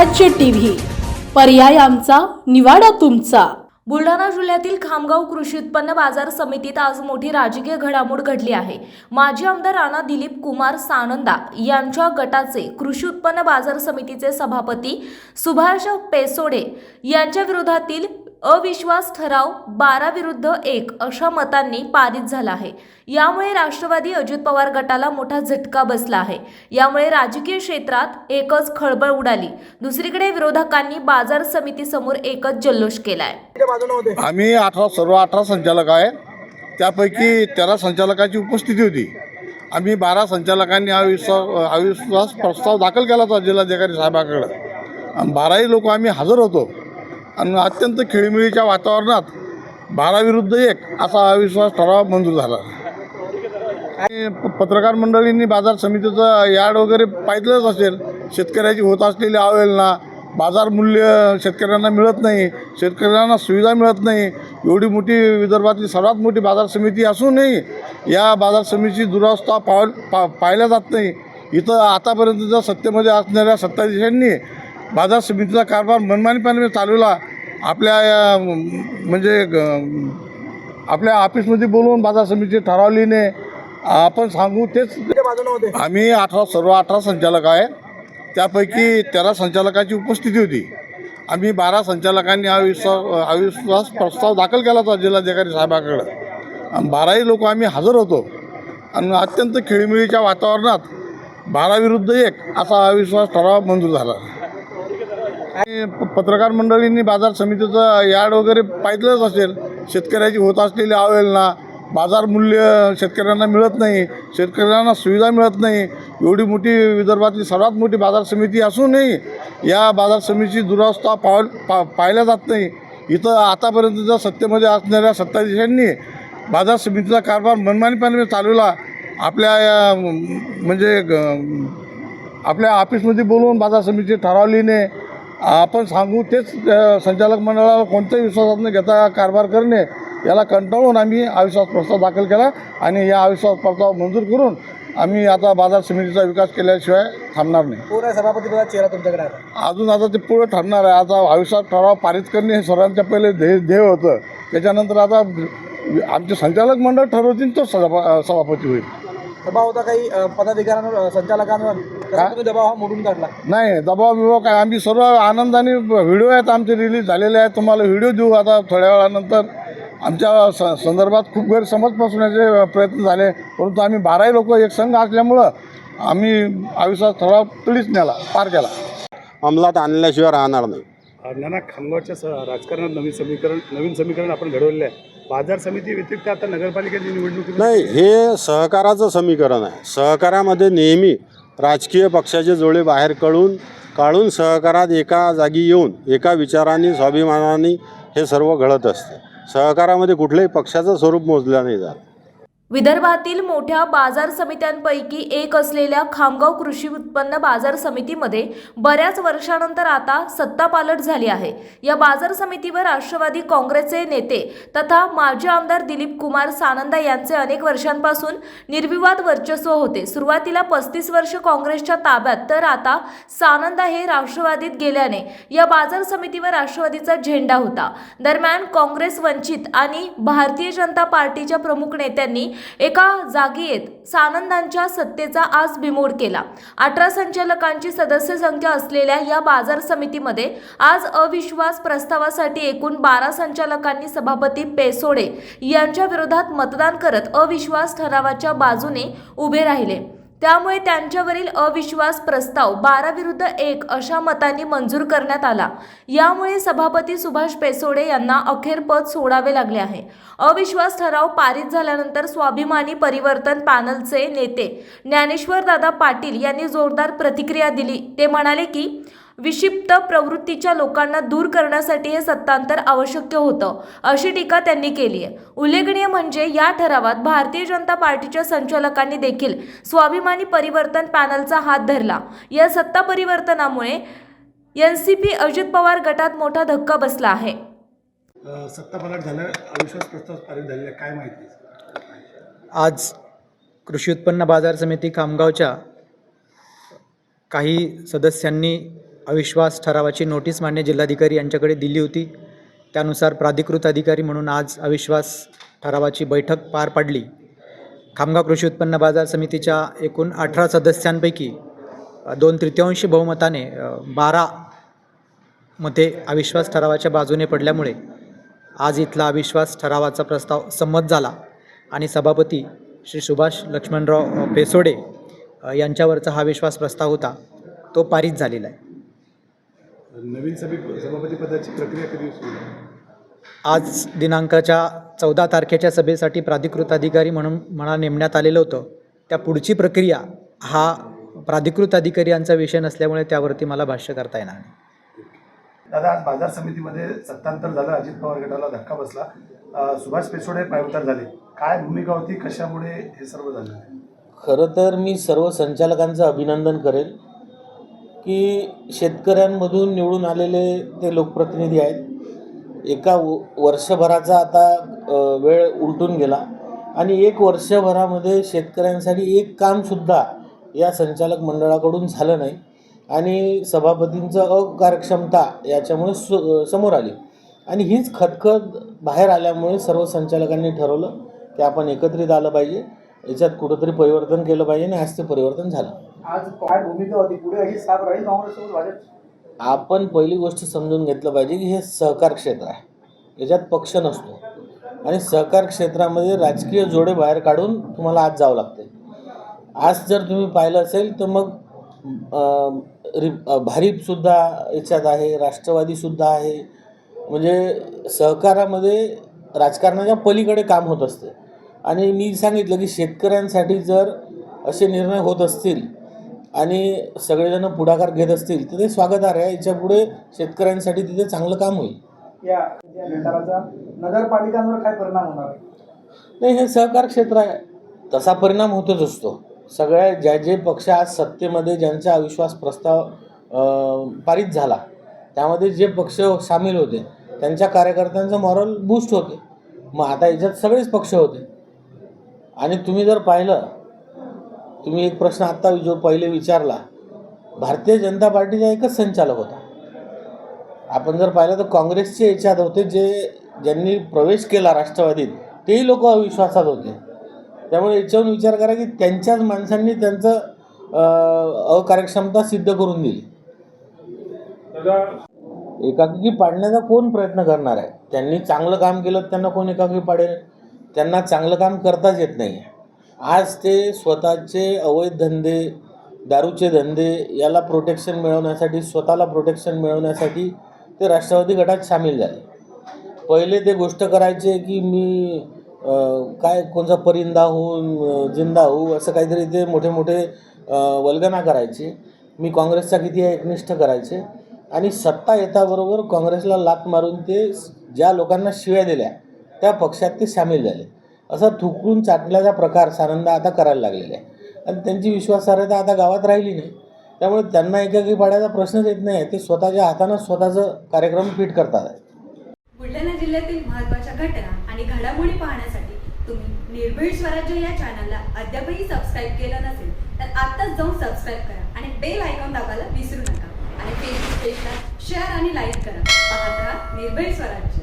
स्वराज्य टीव्ही. पर्याय आमचा निवाडा तुमचा. बुलढाणा जिल्ह्यातील खामगाव कृषी उत्पन्न बाजार समितीत आज मोठी राजकीय घडामोड घडली आहे. माजी आमदार राणा दिलीप कुमार सानंदा यांच्या गटाचे कृषी उत्पन्न बाजार समितीचे सभापती सुभाष पेसोडे यांच्या विरोधातील अविश्वास ठराव बारा विरुद्ध एक अशा मतांनी पारित झाला आहे. यामुळे राष्ट्रवादी अजित पवार गटाला मोठा झटका बसला आहे. यामुळे राजकीय क्षेत्रात एकच खळबळ उडाली. दुसरीकडे विरोधकांनी बाजार समितीसमोर एकच जल्लोष केलाय. आम्ही अठरा सर्व अठरा संचालक आहे. त्यापैकी तेरा संचालकाची उपस्थिती होती. आम्ही बारा संचालकांनी अविश्वास अविश्वास प्रस्ताव दाखल केला होता जिल्हाधिकारी साहेबांकडे. आणि बाराही लोक आम्ही हजर होतो. आणि अत्यंत खेळीमेळीच्या वातावरणात बारा विरुद्ध एक असा अविश्वास ठराव मंजूर झाला. आणि प- पत्रकार मंडळींनी बाजार समितीचं यार्ड वगैरे पाहिलंच असेल. शेतकऱ्याची होत असलेली अवहेलना बाजार मूल्य शेतकऱ्यांना मिळत नाही शेतकऱ्यांना सुविधा मिळत नाही एवढी मोठी विदर्भातली सर्वात मोठी बाजार समिती असूनही या बाजार समितीची दुरावस्था पाव पा पाहिल्या जात नाही. इथं आतापर्यंतच्या सत्तेमध्ये असणाऱ्या सत्ताधीशांनी बाजार समितीचा कारभार मनमानीपणे चालवला आपल्या या, म्हणजे ग- आपल्या ऑफिसमध्ये बोलवून बाजार समिती ठराव लिहिणे आपण सांगू तेच आम्ही अठरा सर्व अठरा संचालक आहे. त्यापैकी तेरा संचालकाची उपस्थिती होती. आम्ही बारा संचालकांनी अविश्वास अविश्वास प्रस्ताव दाखल केला होता जिल्हाधिकारी साहेबाकडं. आणि बाराही लोक आम्ही हजर होतो. आणि अत्यंत खेळीमेळीच्या वातावरणात बारा विरुद्ध एक असा अविश्वास ठराव मंजूर झाला. पत्रकार मंडळींनी बाजार समितीचं यार्ड वगैरे पाहिलंच असेल. शेतकऱ्याची होत असलेली अवहेलना बाजार मूल्य शेतकऱ्यांना मिळत नाही शेतकऱ्यांना सुविधा मिळत नाही एवढी मोठी विदर्भातली सर्वात मोठी बाजार समिती असूनही या बाजार समितीची दुरावस्था पाव पा पाहिल्या जात नाही. इथं आतापर्यंतच्या सत्तेमध्ये असणाऱ्या सत्ताधीशांनी बाजार समितीचा कारभार मनमानीपणे चालवला आपल्या या, म्हणजे ग- आपल्या ऑफिसमध्ये बोलवून बाजार समिती ठराव नाही आपण सांगू तेच संचालक मंडळाला कोणत्याही विश्वासात न घेता कारभार करणे याला कंटाळून आम्ही अविश्वास प्रस्ताव दाखल केला आणि या अविश्वास प्रस्ताव मंजूर करून आम्ही आता बाजार समितीचा विकास केल्याशिवाय थांबणार नाही. पूर्ण सभापतीपदाचा चेहरा तुमच्याकडे अजून आता ते पुढं ठरणार आहे. आता अविश्वास ठराव पारित करणे हे सर्वांच्या पहिले ध्येय ध्येय होतं. त्याच्यानंतर आता आमचे संचालक मंडळ ठरवतील तो सभा सभापती होईल. दबाव होता काही पदाधिकाऱ्यांवर संचालकांवर? त्याचा तुम्ही दबाव हा मोडून काढला? नाही दबाव बिबाव काय? आम्ही सर्व आनंदाने व्हिडिओ आहेत आमचे रिलीज झालेले आहेत. तुम्हाला व्हिडिओ देऊ आता थोड्या वेळानंतर. आमच्या स संदर्भात खूप गैरसमज पसरण्याचे प्रयत्न झाले. परंतु आम्ही बाराही लोक एक संघ असल्यामुळं आम्ही अविश्वास ठराव तडीच नेला पार केला. अंमलात आणल्याशिवाय राहणार नाही. नाना खामगावच्या स राजकारणात नवीन समीकरण नवीन समीकरण आपण घडवलेलं आहे. बाजार समिती व्यतिरिक्त आता नगरपालिकेची निवडणूक नाही हे सहकाराचं समीकरण आहे. सहकारामध्ये नेहमी राजकीय पक्षाचे जोडे बाहेर कळून काढून सहकारात एका जागी येऊन एका विचाराने स्वाभिमानाने हे सर्व घडत असते. सहकारामध्ये कुठल्याही पक्षाचं स्वरूप मोजलं नाही जात. विदर्भातील मोठ्या बाजार समित्यांपैकी एक असलेल्या खामगाव कृषी उत्पन्न बाजार समितीमध्ये बऱ्याच वर्षानंतर आता सत्तापालट झाली आहे. या बाजार समितीवर राष्ट्रवादी काँग्रेसचे नेते तथा माजी आमदार दिलीप कुमार सानंदा यांचे अनेक वर्षांपासून निर्विवाद वर्चस्व होते. सुरुवातीला पस्तीस वर्ष काँग्रेसच्या ताब्यात तर आता सानंदा हे राष्ट्रवादीत गेल्याने या बाजार समितीवर राष्ट्रवादीचा झेंडा होता. दरम्यान काँग्रेस वंचित आणि भारतीय जनता पार्टीच्या प्रमुख नेत्यांनी एका जागी येत सानंदांच्या सत्तेचा आज बिमोड केला. अठरा संचालकांची सदस्य संख्या असलेल्या या बाजार समितीमध्ये आज अविश्वास प्रस्तावासाठी एकूण बारा संचालकांनी सभापती पेसोडे यांच्या विरोधात मतदान करत अविश्वास ठरावाच्या बाजूने उभे राहिले. त्यामुळे त्यांच्यावरील अविश्वास प्रस्ताव बारा विरुद्ध एक अशा मतांनी मंजूर करण्यात आला. यामुळे सभापती सुभाष पेसोडे यांना अखेर पद सोडावे लागले आहे. अविश्वास ठराव पारित झाल्यानंतर स्वाभिमानी परिवर्तन पॅनलचे नेते ज्ञानेश्वर दादा पाटील यांनी जोरदार प्रतिक्रिया दिली. ते म्हणाले की विक्षिप्त प्रवृत्तीच्या लोकांना दूर करण्यासाठी हे सत्तांतर आवश्यक होतं अशी टीका त्यांनी केली आहे. उल्लेखनीय म्हणजे या ठरावात भारतीय जनता पार्टीच्या संचालकांनी देखील स्वाभिमानी परिवर्तन पॅनलचा हात धरला. या सत्ता परिवर्तनामुळे N C P Ajit Pawar गटात मोठा धक्का बसला आहे. सत्ता पालट झालं अविश्वास प्रस्ताव पारित झालेला काय माहिती? आज कृषी उत्पन्न बाजार समिती खामगावच्या काही सदस्यांनी अविश्वास ठरावाची नोटीस मान्य जिल्हाधिकारी यांच्याकडे दिली होती. त्यानुसार प्राधिकृत अधिकारी म्हणून आज अविश्वास ठरावाची बैठक पार पाडली. खामगाव कृषी उत्पन्न बाजार समितीच्या एकूण अठरा सदस्यांपैकी दोन तृतीयांशी बहुमताने बारा मते अविश्वास ठरावाच्या बाजूने पडल्यामुळे आज इथला अविश्वास ठरावाचा प्रस्ताव संमत झाला आणि सभापती श्री सुभाष लक्ष्मणराव पेसोडे यांच्यावरचा हा विश्वास प्रस्ताव होता तो पारित झालेला आहे. नवीन सभी सभापती पदाची प्रक्रिया कधी सुरू? आज दिनांकाच्या चौदा तारखेच्या सभेसाठी प्राधिकृत अधिकारी म्हणून मला नेमण्यात आलेलं होतं. त्या पुढची प्रक्रिया हा प्राधिकृत अधिकारी यांचा विषय नसल्यामुळे त्यावरती मला भाष्य करता येणार नाही. दादा आज बाजार समितीमध्ये सत्तांतर झालं अजित पवार गटाला धक्का बसला. अ, सुभाष पेसोडे पायउतार झाले. काय भूमिका होती? कशामुळे हे सर्व झालं? खरं तर मी सर्व संचालकांचं अभिनंदन करेल. की शेतकऱ्यांमधून निवडून आलेले ते लोकप्रतिनिधी आहेत. एका व वर्षभराचा आता वेळ उलटून गेला आणि एक वर्षभरामध्ये शेतकऱ्यांसाठी एक कामसुद्धा या संचालक मंडळाकडून झालं नाही आणि सभापतींचं अकार्यक्षमता याच्यामुळे सु समोर आली. आणि हीच खतखत बाहेर आल्यामुळे सर्व संचालकांनी ठरवलं की आपण एकत्रित आलं पाहिजे. याच्यात कुठंतरी परिवर्तन केलं पाहिजे आणि आज ते परिवर्तन झालं. आज काय भूमिका होती? पुढे अशी साथ राहील काँग्रेससोबत भाजप? आपण पहिली गोष्ट समजून घेतलं पाहिजे की हे सहकार क्षेत्र आहे. याच्यात पक्ष नसतो. आणि सहकार क्षेत्रामध्ये राजकीय जोडे बाहेर काढून तुम्हाला आज जावं लागते आज जर तुम्ही पाहिलं असेल तर मग अं, भारीपसुद्धा याच्यात आहे राष्ट्रवादीसुद्धा आहे. म्हणजे सहकारामध्ये राजकारणाच्या पलीकडे काम होत असते. आणि मी सांगितलं की शेतकऱ्यांसाठी जर असे निर्णय होत असतील आणि सगळेजण पुढाकार घेत असतील तर ते स्वागतार्ह आहे. याच्यापुढे शेतकऱ्यांसाठी तिथे चांगलं काम होईल. या नगरपालिकांवर काय परिणाम होणार आहे? नाही हे सहकार क्षेत्र आहे. तसा परिणाम होतच असतो. सगळ्या ज्या जे पक्ष आज सत्तेमध्ये ज्यांचा अविश्वास प्रस्ताव पारित झाला त्यामध्ये जे पक्ष सामील होते त्यांच्या कार्यकर्त्यांचं मॉरल बूस्ट होते. मग आता याच्यात सगळेच पक्ष होते. आणि तुम्ही जर पाहिलं तुम्ही एक प्रश्न आत्ता जो पहिले विचारला भारतीय जनता पार्टीचा एकच संचालक होता. आपण जर पाहिलं तर काँग्रेसचे याच्यात होते जे ज्यांनी प्रवेश केला राष्ट्रवादीत तेही लोक अविश्वासात होते. त्यामुळे याच्यावरून विचार करा की त्यांच्याच माणसांनी त्यांचं अकार्यक्षमता सिद्ध करून दिली. एकाकी पाडण्याचा कोण प्रयत्न करणार आहे? त्यांनी चांगलं काम केलं त्यांना कोण एकाकी पाडेल? त्यांना चांगलं काम करताच येत नाही आज ते स्वतःचे अवैध धंदे दारूचे धंदे याला प्रोटेक्शन मिळवण्यासाठी स्वतःला प्रोटेक्शन मिळवण्यासाठी ते राष्ट्रवादी गटात सामील झाले. पहिले ते गोष्ट करायचे की मी काय कोणचा परिंदा होऊन जिंदा होऊ असं काहीतरी ते मोठे मोठे वल्गना करायचे. मी काँग्रेसचा किती एकनिष्ठ करायचे. आणि सत्ता येताबरोबर काँग्रेसला लात मारून ते ज्या लोकांना शिव्या दिल्या त्या पक्षात ते सामील झाले. असा थुकून चाटल्याचा प्रकार सानंदा आता करायला लागलेला आहे. आणि त्यांची विश्वासार्हता आता गावात राहिली नाही. त्यामुळे त्यांना एकाकी पाड्याचा प्रश्नच येत नाही. ते स्वतःच्या हातानं स्वतःचं कार्यक्रम फिट करतात. बुलढाणा जिल्ह्यातील महत्त्वाच्या घटना आणि घडामोडी पाहण्यासाठी तुम्ही निर्भीड स्वराज्य या चॅनलला अद्यापही सबस्क्राईब केलं नसेल तर आत्ताच जाऊन सबस्क्राईब करा आणि बेल आयकॉन दाबायला विसरू नका. आणि फेसबुक पेजला शेअर आणि लाईक करा. पाहत राहा निर्भीड स्वराज्य.